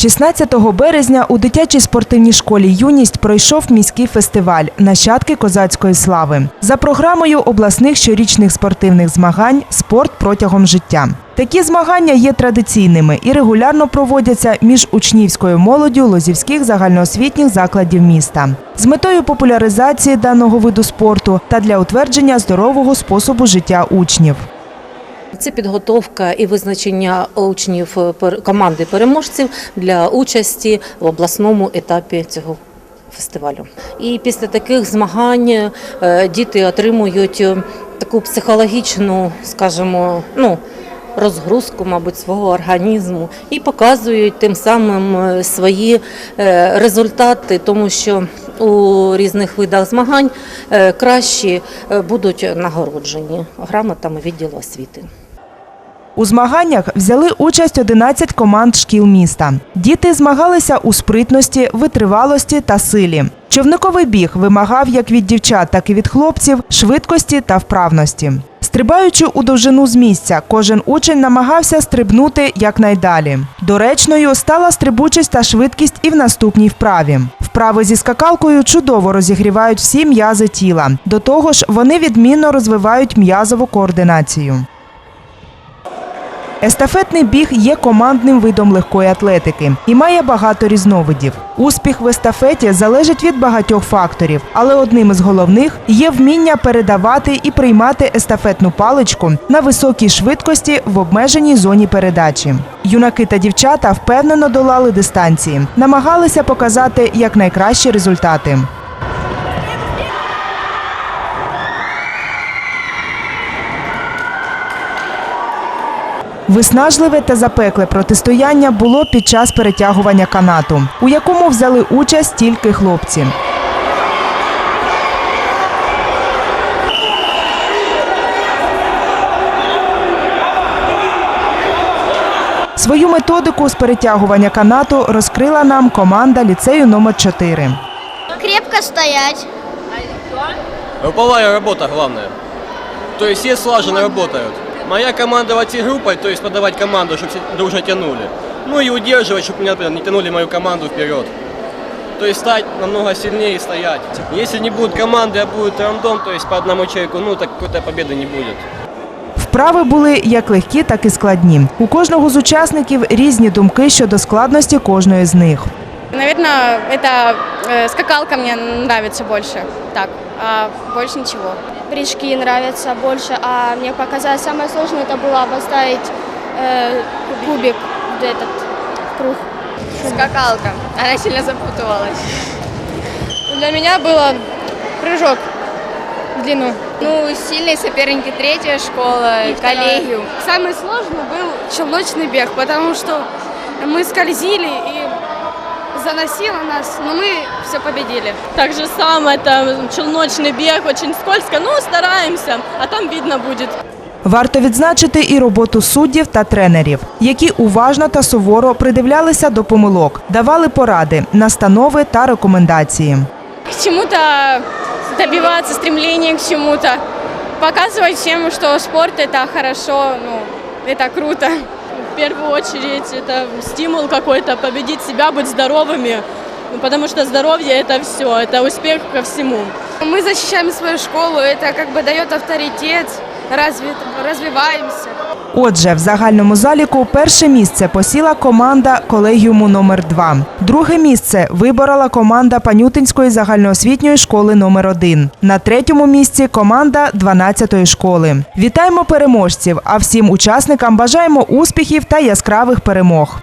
16 березня у дитячій спортивній школі Юність пройшов міський фестиваль Нащадки козацької слави за програмою обласних щорічних спортивних змагань Спорт протягом життя. Такі змагання є традиційними і регулярно проводяться між учнівською молоддю лозівських загальноосвітніх закладів міста з метою популяризації даного виду спорту та для утвердження здорового способу життя учнів. Це підготовка і визначення учнів е, команди переможців для участі в обласному етапі цього фестивалю. І після таких змагань е, діти отримують е, таку психологічну, скажімо, ну. Розгрузку, мабуть, свого організму і показують тим самим свої результати, тому що у різних видах змагань кращі будуть нагороджені грамотами відділу освіти. У змаганнях взяли участь 11 команд шкіл міста. Діти змагалися у спритності, витривалості та силі. Човниковий біг вимагав як від дівчат, так і від хлопців швидкості та вправності. Стрибаючи у довжину з місця, кожен учень намагався стрибнути якнайдалі. Доречною стала стрибучість та швидкість і в наступній вправі. Вправи зі скакалкою чудово розігрівають всі м'язи тіла. До того ж, вони відмінно розвивають м'язову координацію. Естафетний біг є командним видом легкої атлетики і має багато різновидів. Успіх в естафеті залежить від багатьох факторів, але одним із головних є вміння передавати і приймати естафетну паличку на високій швидкості в обмеженій зоні передачі. Юнаки та дівчата впевнено долали дистанції, намагалися показати якнайкращі результати. Виснажливе та запекле протистояння було під час перетягування канату, у якому взяли участь тільки хлопці. Свою методику з перетягування канату розкрила нам команда ліцею номер 4 Крепко стоять. Групповая работа главное. То есть все слаженно работают. Моя командовать группой, то есть подавать команду, чтобы все дружно тянули. Ну и удерживать, чтобы меня например, не тянули мою команду вперед. То есть стать намного сильнее и стоять. Если не будет команды, а будет рандом, то есть по одному человеку, ну так какой-то победы не будет. Вправи були як легкі, так і складні. У кожного з учасників різні думки щодо складності кожної з них. Наверное, эта э, скакалка мне нравится больше. Так, А больше ничего. Прыжки нравятся больше, а мне показалось самое сложное это было поставить э, кубик в этот круг. Скакалка. Она сильно запутывалась. Для меня было прыжок в длину. Ну, сильные соперники третья школа, коллегиум. Самый сложный был челночный бег, потому что мы скользили и заносило нас, но мы все победили. Так же самое, это челночный бег, очень скользко, ну стараемся, а там видно будет. Варто відзначити і роботу суддів та тренерів, які уважно та суворо придивлялися до помилок, давали поради, настанови та рекомендації. К чему-то добиваться, стремление к чему-то. Показывать всем, что спорт это хорошо, ну, это круто. В первую очередь это стимул какой-то, победить себя, быть здоровыми, Ну, потому что здоровье это все, это успех ко всему. Мы защищаем свою школу, это как бы дает авторитет, развит, развиваемся. Отже, в загальному заліку перше місце посіла команда колегіуму номер 2 Друге місце виборола команда Панютинської загальноосвітньої школи номер 1 На третьому місці команда 12-ї школи. Вітаємо переможців! А всім учасникам бажаємо успіхів та яскравих перемог.